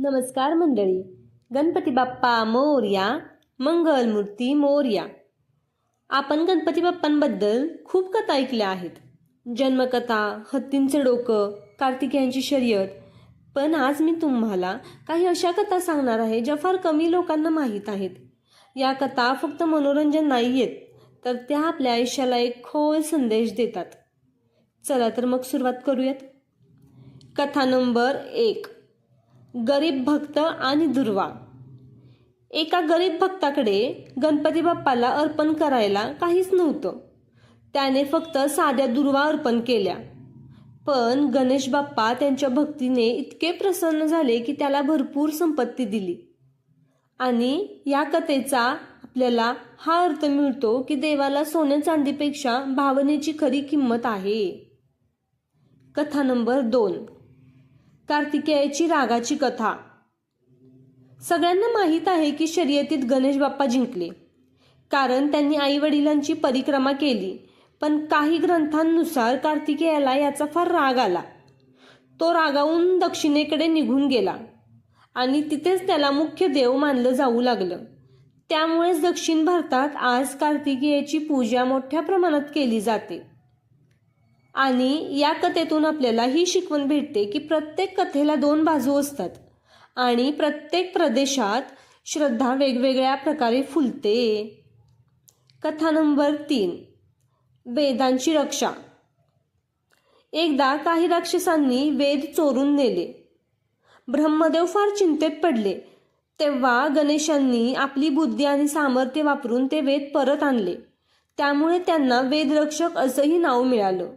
नमस्कार मंडळी. गणपती बाप्पा मोर्या मंगलमूर्ती मोर्या. आपण गणपती बाप्पांबद्दल खूप कथा ऐकल्या आहेत. जन्मकथा हत्तींचं डोकं कार्तिकेयांची शर्यत. पण आज मी तुम्हाला काही अशा कथा सांगणार आहे ज्या फार कमी लोकांना माहीत आहेत. या कथा फक्त मनोरंजन नाही आहेत तर त्या आपल्या आयुष्याला एक खोल संदेश देतात. चला तर मग सुरुवात करूयात. कथा नंबर एक. गरीब भक्त आणि दुर्वा. एका गरीब भक्ताकडे गणपती बाप्पाला अर्पण करायला काहीच नव्हतं. त्याने फक्त साध्या दुर्वा अर्पण केल्या. पण गणेश बाप्पा त्यांच्या भक्तीने इतके प्रसन्न झाले की त्याला भरपूर संपत्ती दिली. आणि या कथेचा आपल्याला हा अर्थ मिळतो की देवाला सोन्या चांदीपेक्षा भावनेची खरी किंमत आहे. कथा नंबर दोन. कार्तिकेयाची रागाची कथा. सगळ्यांना माहीत आहे की शर्यतीत गणेश बाप्पा जिंकले. कारण त्यांनी आई वडिलांची परिक्रमा केली पण काही ग्रंथांनुसार कार्तिकेयाला याचा फार राग आला. तो रागावून दक्षिणेकडे निघून गेला आणि तिथेच त्याला मुख्य देव मानलं जाऊ लागलं. त्यामुळेच दक्षिण भारतात आज कार्तिकेयाची पूजा मोठ्या प्रमाणात केली जाते. आणि या कथेतून आपल्याला ही शिकवण भेटते की प्रत्येक कथेला दोन बाजू असतात. आणि प्रत्येक प्रदेशात श्रद्धा वेगवेगळ्या प्रकारे फुलते. कथा नंबर तीन. वेदांची रक्षा. एकदा काही राक्षसांनी वेद चोरून नेले. ब्रह्मदेव फार चिंतेत पडले. तेव्हा गणेशांनी आपली बुद्धी आणि सामर्थ्य वापरून ते वेद परत आणले. त्यामुळे त्यांना वेदरक्षक असंही नाव मिळालं.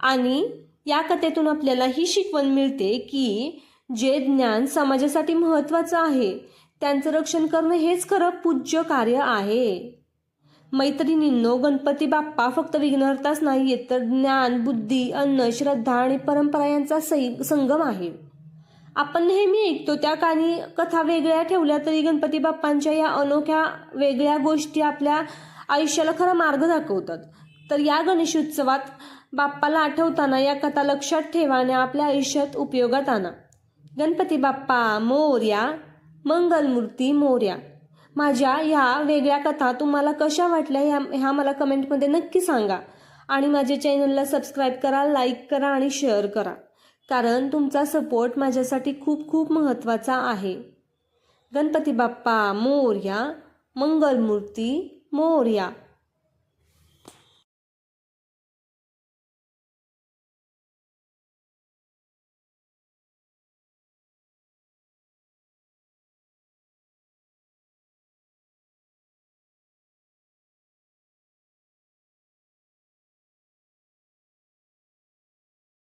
आणि या कथेतून आपल्याला ही शिकवण मिळते की जे ज्ञान समाजासाठी महत्त्वाचं आहे त्यांचं रक्षण करणं हेच खरं पूज्य कार्य आहे. मैत्रिणींनो गणपती बाप्पा फक्त विघ्नहर्ताच नाही आहेत तर ज्ञान बुद्धी अन्न श्रद्धा आणि परंपरा यांचा सै संगम आहे. आपण नेहमी ऐकतो त्या काही कथा वेगळ्या ठेवल्या तरी गणपती बाप्पांच्या या अनोख्या वेगळ्या गोष्टी आपल्या आयुष्याला खरा मार्ग दाखवतात. तर या गणेशोत्सवात बाप्पाला आठवताना या कथा लक्षात ठेवा आणि आपल्या आयुष्यात उपयोगात आणा. गणपती बाप्पा मोर्या मंगलमूर्ती मोर्या. माझ्या ह्या वेगळ्या कथा तुम्हाला कशा वाटल्या ह्या ह्या मला कमेंटमध्ये नक्की सांगा. आणि माझ्या चॅनलला सबस्क्राईब करा लाईक करा आणि शेअर करा. कारण तुमचा सपोर्ट माझ्यासाठी खूप खूप महत्त्वाचा आहे. गणपती बाप्पा मोर्या मंगलमूर्ती मोर्या.